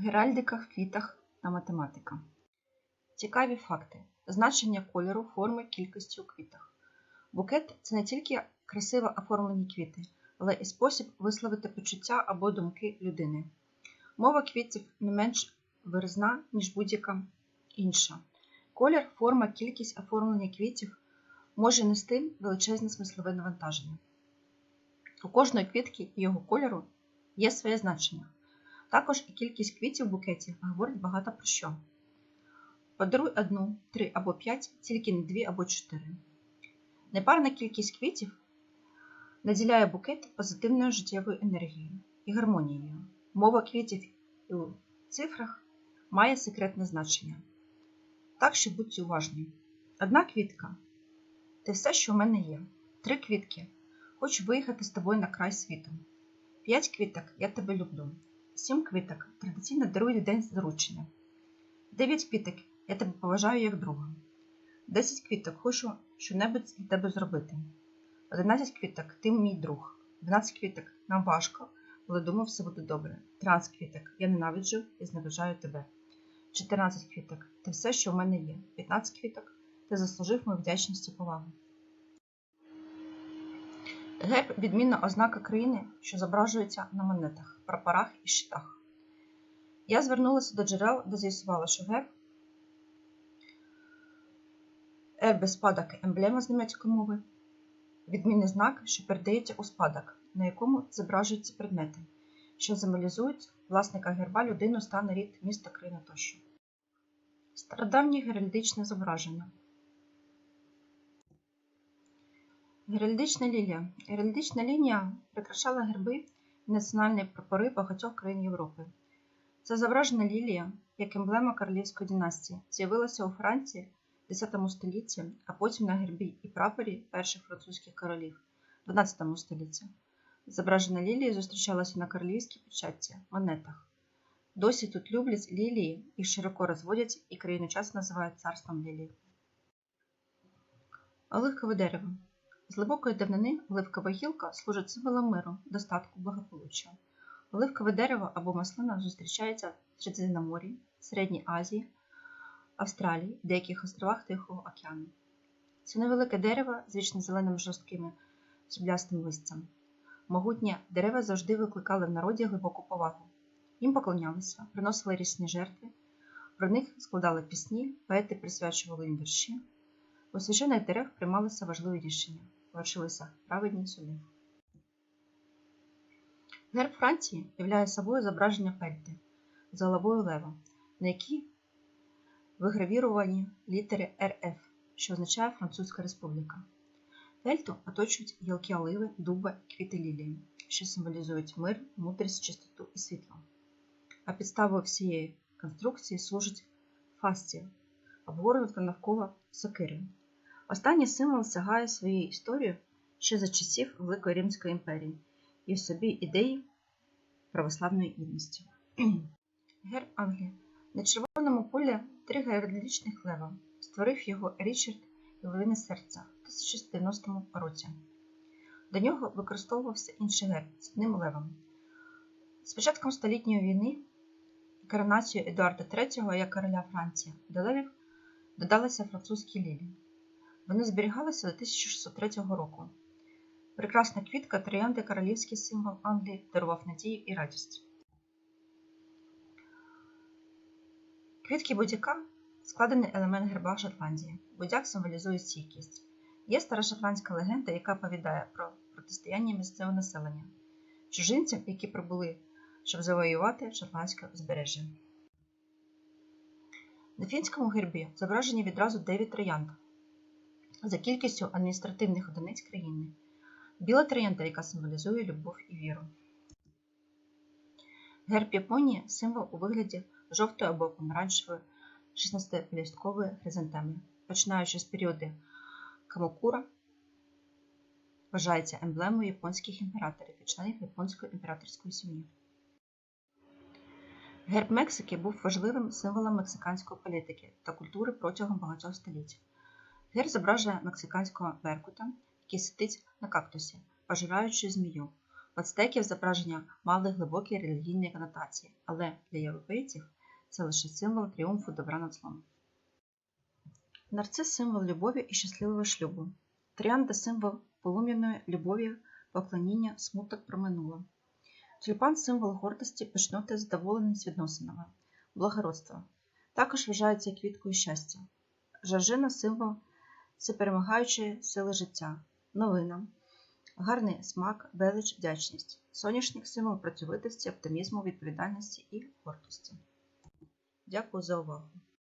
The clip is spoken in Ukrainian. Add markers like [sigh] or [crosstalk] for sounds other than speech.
Геральдика в квітах та математика. Цікаві факти. Значення кольору, форми, кількості у квітах. Букет це не тільки красиво оформлені квіти, але і спосіб висловити почуття або думки людини. Мова квітів не менш виразна, ніж будь-яка інша. Колір, форма, кількість оформлення квітів може нести величезне смислове навантаження. У кожної квітки і його кольору є своє значення. Також і кількість квітів в букеті говорить багато про що. Подаруй одну, три або п'ять, тільки не дві або чотири. Непарна кількість квітів наділяє букет позитивною життєвою енергією і гармонією. Мова квітів у цифрах має секретне значення. Так що будьте уважні. Одна квітка це все, що в мене є. Три квітки. Хочу виїхати з тобою на край світу. П'ять квіток я тебе люблю. Сім квіток традиційно дарують день заручення. Дев'ять квіток я тебе поважаю як друга. Десять квіток хочу щонебудь для тебе зробити. Одинадцять квіток ти мій друг. Дванадцять квіток нам важко, але думаю, все буде добре. Тринадцять квіток я ненавиджу і зневажаю тебе. 14 квіток ти все, що в мене є. 15 квіток ти заслужив мою вдячність і повагу. Герб відмінна ознака країни, що зображується на монетах, прапорах і щитах. Я звернулася до джерел, де з'ясувала, що герб Ер спадок емблема з німецької мови, відмінний знак, що передається у спадок, на якому зображуються предмети, що символізують власника герба, людину, стан, рід, місто, країну тощо. Стародавнє геральдичне зображення. Геральдична лілія. Геральдична лінія прикрашала герби національні прапори багатьох країн Європи. Це зображена лілія, як емблема королівської династії, з'явилася у Франції в X столітті, а потім на гербі і прапорі перших французьких королів в XII столітті. Зображена лілія зустрічалася на королівській печатці, монетах. Досі тут люблять лілії, їх широко розводять і країну час називають царством лілій. Оливкове дерево. З глибокої давнини оливкова гілка служить символом миру, достатку, благополуччя. Оливкове дерево або маслина зустрічається в Середземномор'ї, Середній Азії, Австралії, деяких островах Тихого океану. Це невелике дерево з вічно зеленим жорсткими сублястим листям. Могутні дерева завжди викликали в народі глибоку повагу. Їм поклонялися, приносили різні жертви, про них складали пісні, поети присвячували їм вірші. У священих дерев приймалися важливі рішення, вершилися праведні суди. Герб Франції являє собою зображення пельти з головою лева, на якій вигравіровані літери РФ, що означає Французька Республіка. Пельту оточують гілки оливи, дуба і квіти лілії, що символізують мир, мудрість, чистоту і світло. А підставою всієї конструкції служить фасція, обгорнута навколо сокири. Останній символ сягає своєю історією ще за часів Великої Римської імперії і в собі ідеї православної єдності. [clears throat] Герб Англії. На червоному полі три героглічних лева. Створив його Річард і Левине серця в 1090 році. До нього використовувався інший герб з одним левом. З початком столітньої війни і коронацією Едуарда III як короля Франції до левів додалися французькі лілії. Вони зберігалися до 1603 року. Прекрасна квітка троянди королівський символ Англії дарував надію і радість. Квітки будяка складений елемент герба Шотландії. Будяк символізує стійкість. Є стара шотландська легенда, яка повідає про протистояння місцевого населення, чужинцям, які прибули, щоб завоювати шотландське узбережжя. На фінському гербі зображені відразу 9 троянд за кількістю адміністративних одиниць країни. Біла троянда, яка символізує любов і віру. Герб Японії символ у вигляді жовтої або помаранчевої 16-лісткової хризантеми. Починаючи з періоду Камокура, вважається емблемою японських імператорів і членів японської імператорської сім'ї. Герб Мексики був важливим символом мексиканської політики та культури протягом багатьох століть. Герб зображує мексиканського беркута, який сидить на кактусі, пожираючи змію. В ацтеків зображення мали глибокі релігійні конотації, але для європейців це лише символ тріумфу добра над злом. Нарцис символ любові і щасливого шлюбу. Тріанда символ полум'яної любові, поклоніння, смуток про минуле. Тюльпан символ гордості, пишноти, задоволеність відносинами, благородства. Також вважається квіткою щастя. Жоржина символ всеперемагаючої сили життя, новина, гарний смак, велич, вдячність. Соняшник символ працьовитості, оптимізму, відповідальності і гордості. Дякую за увагу.